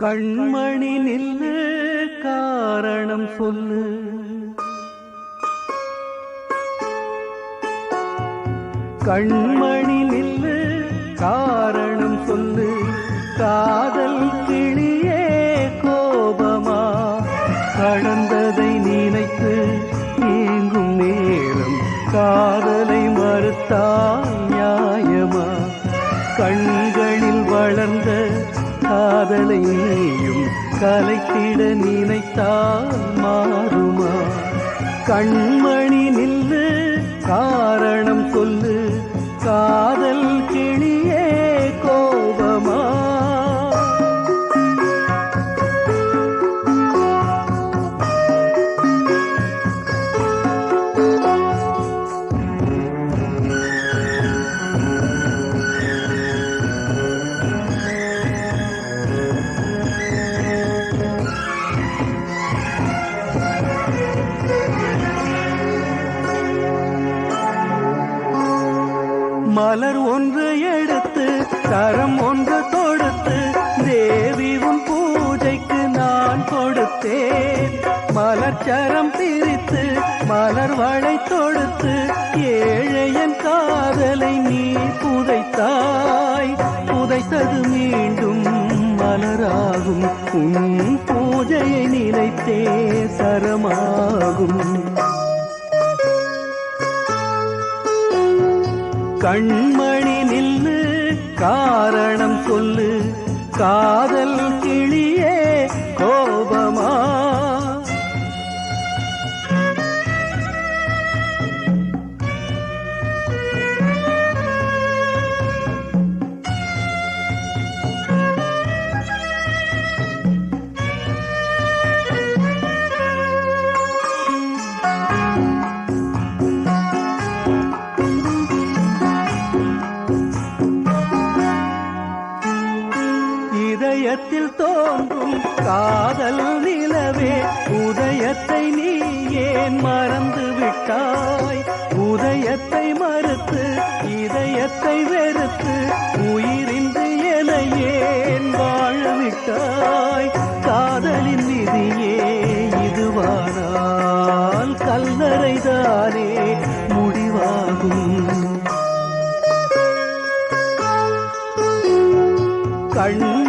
கண்மணி நில்லு காரணம் சொல்லு. கண்மணி காதலை நீயும் கலைத்திட நினைத்தால் மாறுமா? கண்மணி நில் புதைத்தாய் புதைத்தது மீண்டும் மலராகும். உன் பூஜையை நினைத்தே சரமாகும். கண்மணி நில்லு காரணம் சொல்லு காதல் உதயத்தில் தோன்றும் காதல் நிலவே உதயத்தை நீ ஏன் மறந்து விட்டாய். உதயத்தை மறுத்து இதயத்தை வெறுத்து உயிரின்றி என ஏன் வாழ விட்டாய் காதலின் விதியே இதுவானால் கல்லறைதானே முடிவாகும். கண்மணி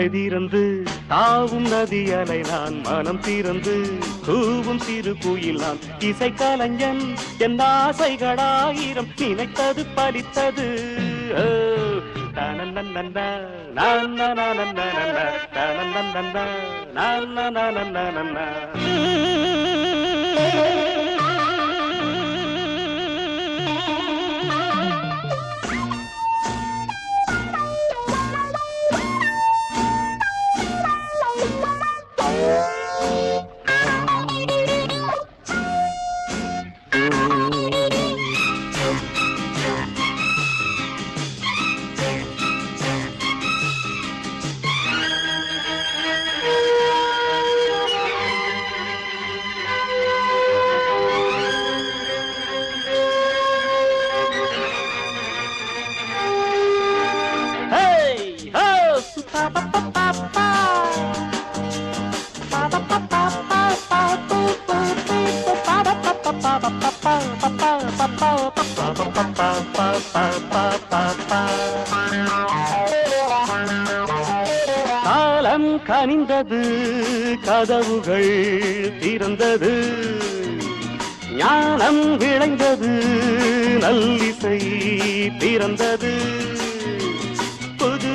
மழை தீர்ந்து தாவும் நதி அலை நான் மனம் தீர்ந்து கூவும் சிறு குயில் நான் இசை கலைஞன் என் ஆசைகளாயிரம் நினைத்தது பலித்தது. நான் காலம் கனிந்தது கதவுகள் திறந்தது ஞானம் விளைந்தது நல்லிசை பிறந்தது புது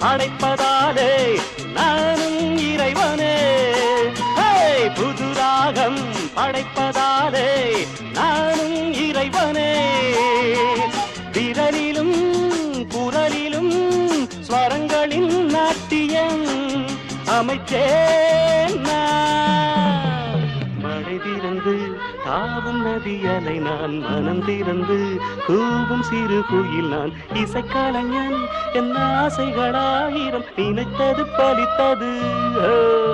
அடைப்பதாலே நானும் இறைவனே ஹே! புது நானும் இறைவனே. விரலிலும் குரலிலும் ஸ்வரங்களின் நாட்டியம் அமைச்சேன் மழை திறந்து தாவும் நதியலை நான் மனம் திறந்து கூவும் சிறு குயில் நான் இசைக்கலைஞன். என் ஆசைகளாயிரம் நினைத்தது பலித்தது. ஓ.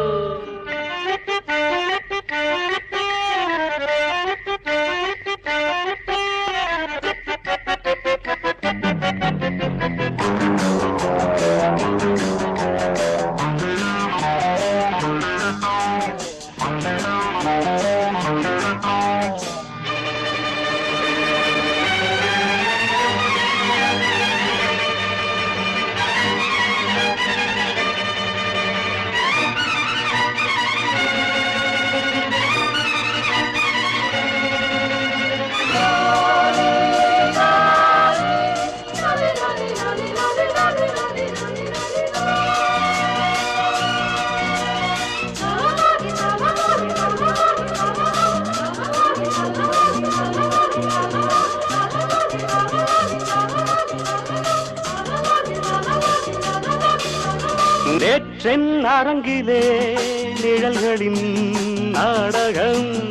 அரங்கிலே நிழல்களின் நாடகம்.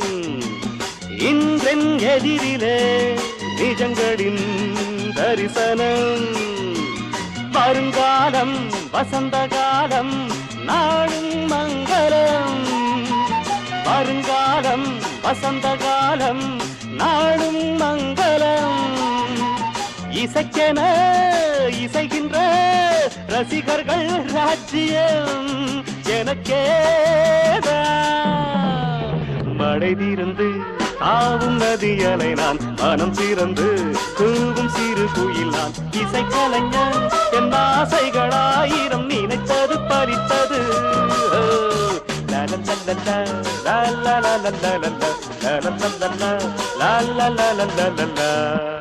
இன்றென் எதிரிலே நிஜங்களின் தரிசனம். வருங்காலம் வசந்த காலம் நாடும் மங்களம். வருங்காலம் வசந்த காலம் நாடும் மங்களம். இசைக்கென இசைகின்ற ரசிகர்கள் ராஜ்யம் எனக்கேதான் மழை தீர்ந்து தாவும் நதியலை நான் மனம் திறந்து கூவும் சிறு குயில் நான் இசைக்கலைஞன் என் ஆசைகளாயிரம் நினைத்தது பறித்தது லா லா லா லா லா லா லா லா லா லா லா லா லா லா லா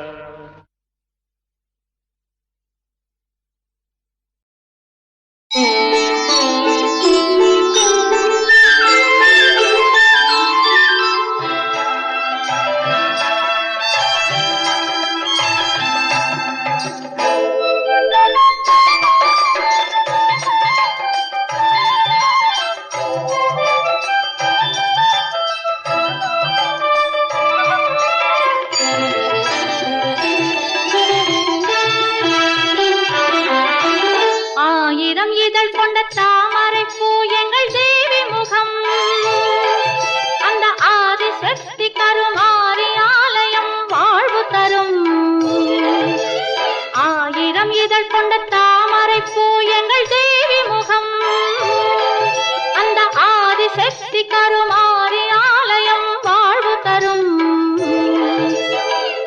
திருப்தி தரும் ஆரி ஆலயம் வாழ்வு தரும்.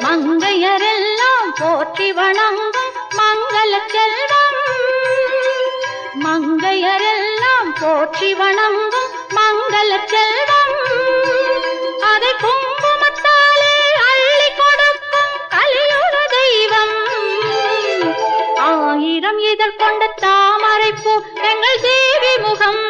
மங்கையரெல்லாம் போற்றி வணங்கும் மங்கள செல்வம் மங்கையரெல்லாம் போற்றி வணங்கும் மங்கள செல்வம் அதை குங்குமத்தாலே அள்ளி கொடுக்கும் கலியுக தெய்வம். ஆயிரம் இதழ் கொண்ட தாமரை எங்கள் தேவி முகம்.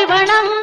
சிவனம்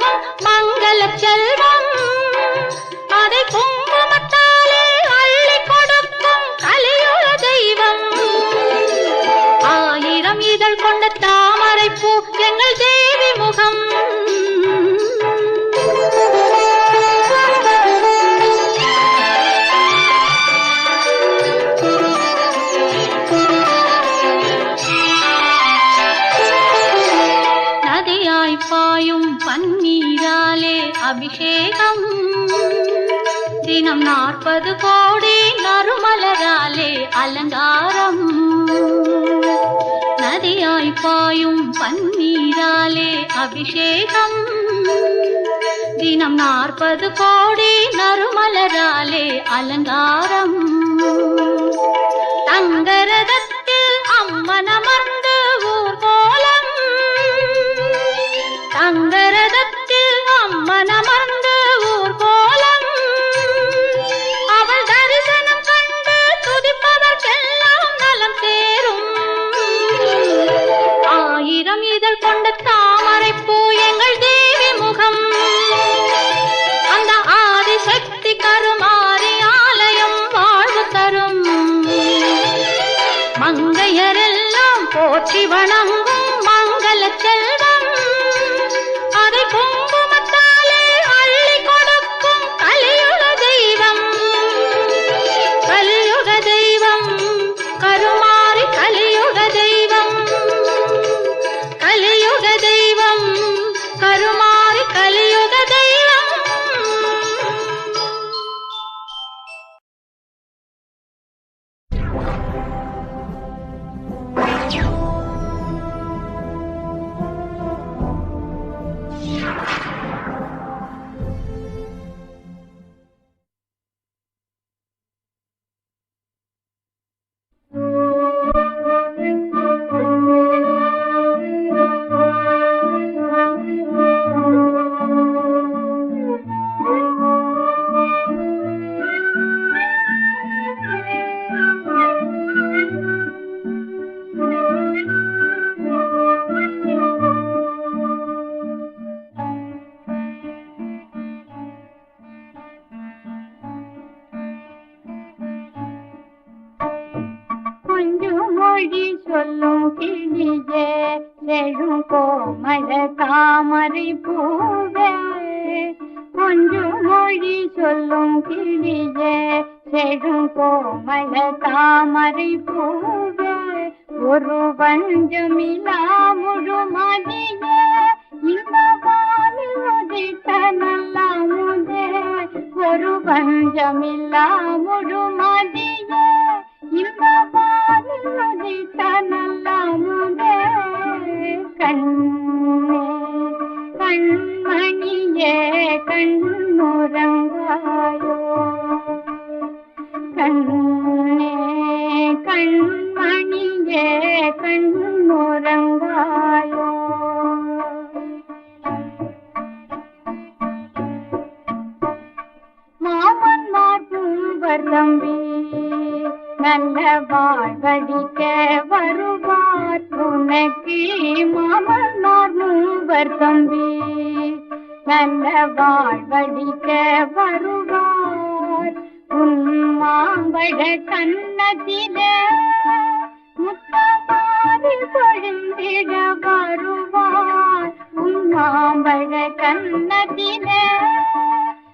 பசுமையாய் பாயும் பன்னீராலே அபிஷேகம். தினம் நாற்பது கோடி நறுமலராலே அலங்காரம். தங்கரதத்தில் அம்மன் அமர்ந்து ஊர் கோலம் தங்கரதத்தில் அம்மன் அமர்ந்து பஞ்சமில்லா முழுமதியே. இன்ப பாதி வாழ்வழிக்க வருவார். உன் மாம்பழ கண்ணத்திலே முத்தமாரி பொழுந்திட வருவார். உன் மாம்பழ கண்ணத்திலே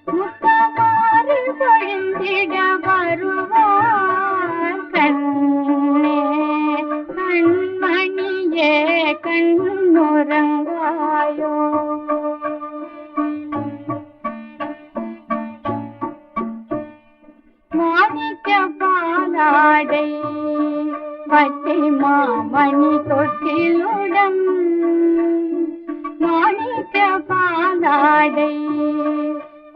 முத்தமாரி பொழுந்திட வருவார். கண்ணே கண்மணியே கண்ணுறங்காயோ. நாடை பச்சை மாமணி தொட்டிலுடன் மாணிக்க பாலாடை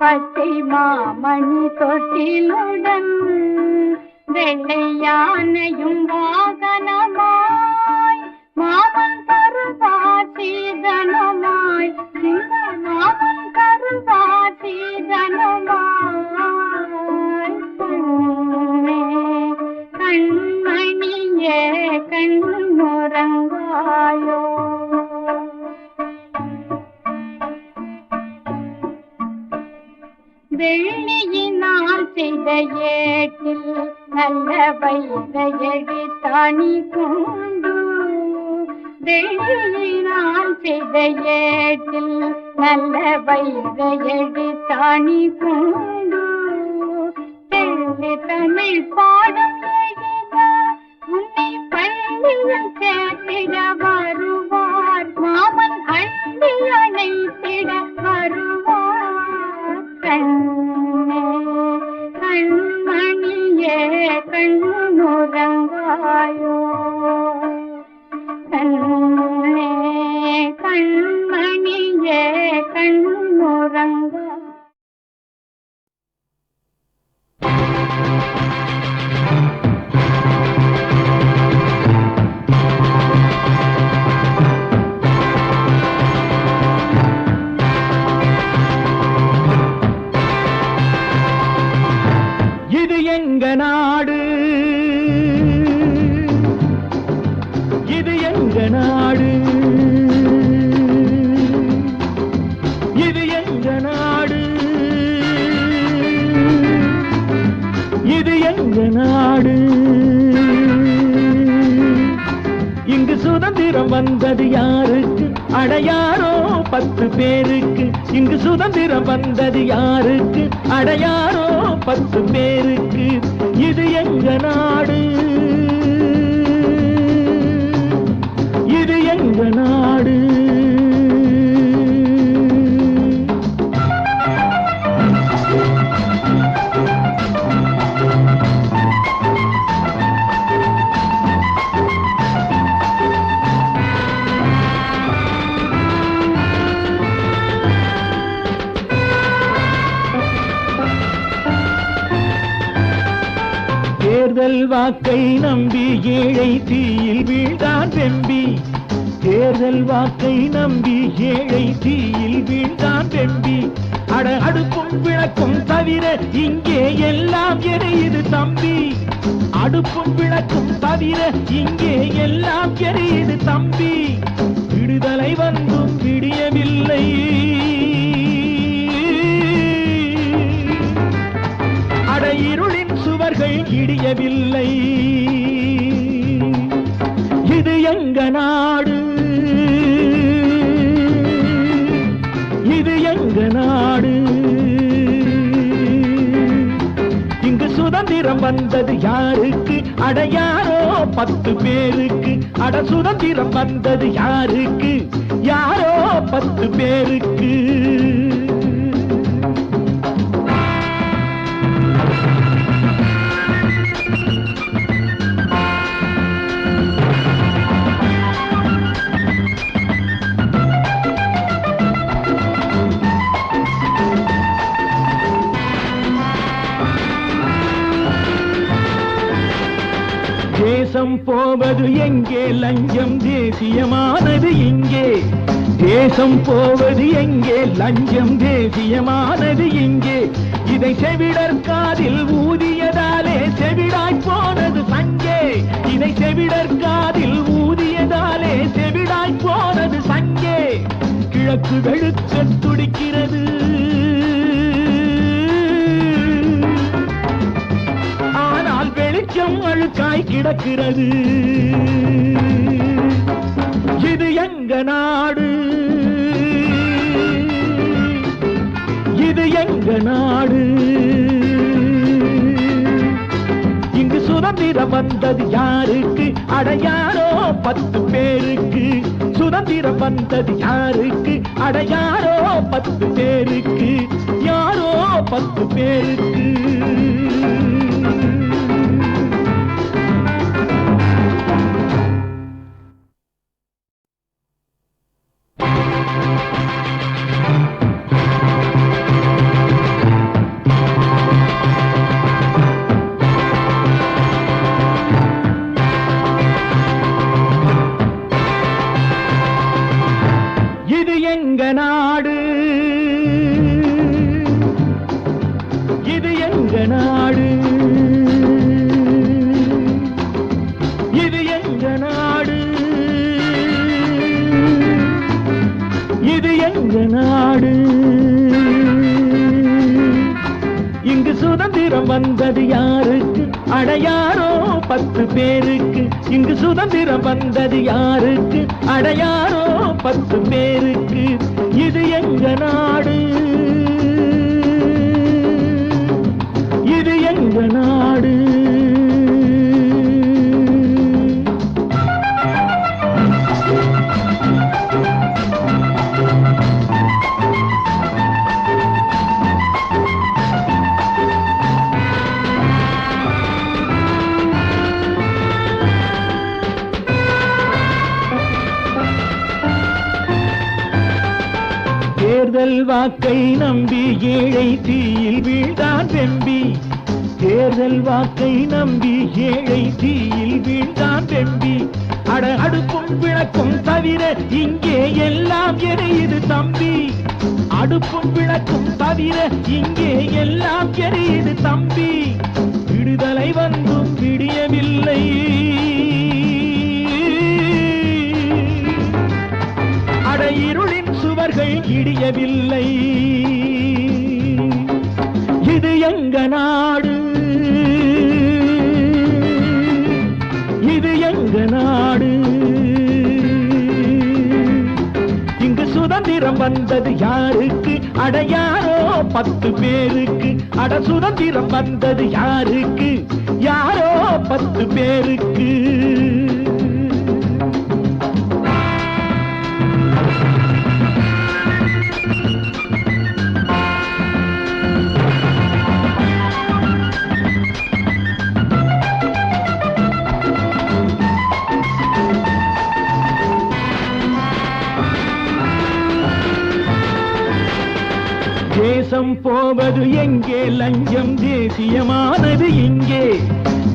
பச்சை மாமணி தொட்டிலுடன் வெள்ளை யானையும் வாகனமாய் மாமன் கருவாசீதனமாய் சிங்க மாமன் கருவாசீதனமாய் கண்ணே கண்மணியே கண்ணுறங்காயோ வெள்ளியினால் செய்த ஏட்டில் நல்ல வயதையடி தனி கொண்டு. வெள்ளியினால் செய்த ஏட்டில் நல்ல வயதையடி தனி கொண்டு. தெள்ளு தமிழ் பாடம் வருவார் மாமன் அள்ளி அணைத்திட வருவார். நாடு. இது எங்க நாடு? இது எங்க நாடு? இது எங்க நாடு? இங்கு சுதந்திரம் வந்தது யாருக்கு? அடையாரோ பத்து பேருக்கு. இங்கு சுதந்திரம் வந்தது யாருக்கு? அடையாரோ பத்து பேருக்கு. இது எங்க நாடு? இது எங்க நாடு? வாக்கை நம்பி ஏழை தீயில் வீழ்ந்தான் வெம்பி தேர்தல் வாக்கை நம்பி ஏழை தீயில் வீழ்ந்தான் வெம்பி அட அடுப்பும் விளக்கும் தவிர இங்கே எல்லாம் எரியுது தம்பி. அடுப்பும் விளக்கும் தவிர இங்கே எல்லாம் எரியுது தம்பி. விடுதலை வந்தும் விடியவில்லை. கண்கள் இடியவில்லை. இது எங்க நாடு? இது எங்க நாடு? இங்கு சுதந்திரம் வந்தது யாருக்கு? அடையாரோ பத்து பேருக்கு. அட சுதந்திரம் வந்தது யாருக்கு? யாரோ பத்து பேருக்கு. போவது எங்கே? லஞ்சம் தேசியமானது இங்கே. தேசம் போவது எங்கே? லஞ்சம் தேசியமானது இங்கே. இதை செவிடர் காதில் ஊதியதாலே செவிடாய் போனது சங்கே. இதை செவிடர் காதில் ஊதியதாலே செவிடாய் போனது சங்கே. கிழக்கு வெளுக்க துடிக்கிறது. ஆனால் அழுக்காய் கிடக்கிறது. இது எங்க நாடு? இது எங்க நாடு? இங்கு சுதந்திரம் வந்தது யாருக்கு? அடையாரோ பத்து பேருக்கு. சுதந்திரம் வந்தது யாருக்கு? அடையாரோ பத்து பேருக்கு. யாரோ பத்து பேருக்கு. எங்க நாடு. இங்கு சுதந்திரம் வந்தது யாருக்கு? அடையாரோ பத்து பேருக்கு? இங்கு சுதந்திரம் வந்தது யாருக்கு? அடையாரோ பத்து பேருக்கு? இது எங்க நாடு? இது எங்க நாடு? வாக்கை நம்பி ஏழை தீயில் வீழ்ந்தான் வெம்பி தேர்தல் வாக்கை நம்பி ஏழை தீயில் வீழ்ந்தான் வெம்பி அட அடுப்பும் விளக்கும் தவிர இங்கே எல்லாம் எரியுது தம்பி. அடுப்பும் விளக்கும் தவிர இங்கே எல்லாம் எரியுது தம்பி. விடுதலை வந்தும் விடியவில்லை. இடியவில்லை இது எங்க நாடு? இது எங்க நாடு? இங்கு சுதந்திரம் வந்தது யாருக்கு? அடையாரோ பத்து பேருக்கு. அட சுதந்திரம் வந்தது யாருக்கு? யாரோ பத்து பேருக்கு. தேசம் போவது எங்கே? லஞ்சம் தேசியமானது இங்கே.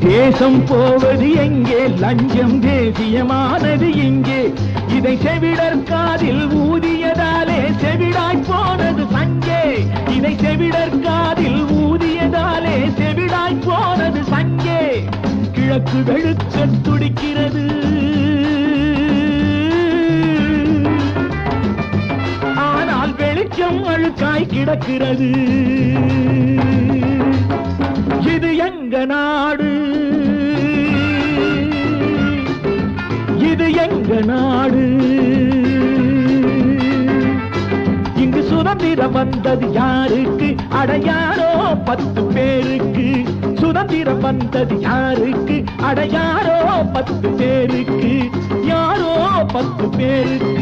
தேசம் போவது எங்கே? லஞ்சம் தேசியமானது இங்கே. இதை செவிடர் காதில் ஊதியதாலே செவிடாய் போனது சங்கே. இதை செவிடர் காதில் ஊதியதாலே செவிடாய் போனது சங்கே. கிழக்கு வெளுக்க துடிக்கிறது. வெளிச்சம் கிடக்கிறது. இது எங்க நாடு? இது எங்க நாடு? இங்கு சுதந்திரம் வந்தது யாருக்கு? அடையாரோ பத்து பேருக்கு. சுதந்திரம் வந்தது யாருக்கு? அடையாரோ பத்து பேருக்கு. யாரோ பத்து பேருக்கு.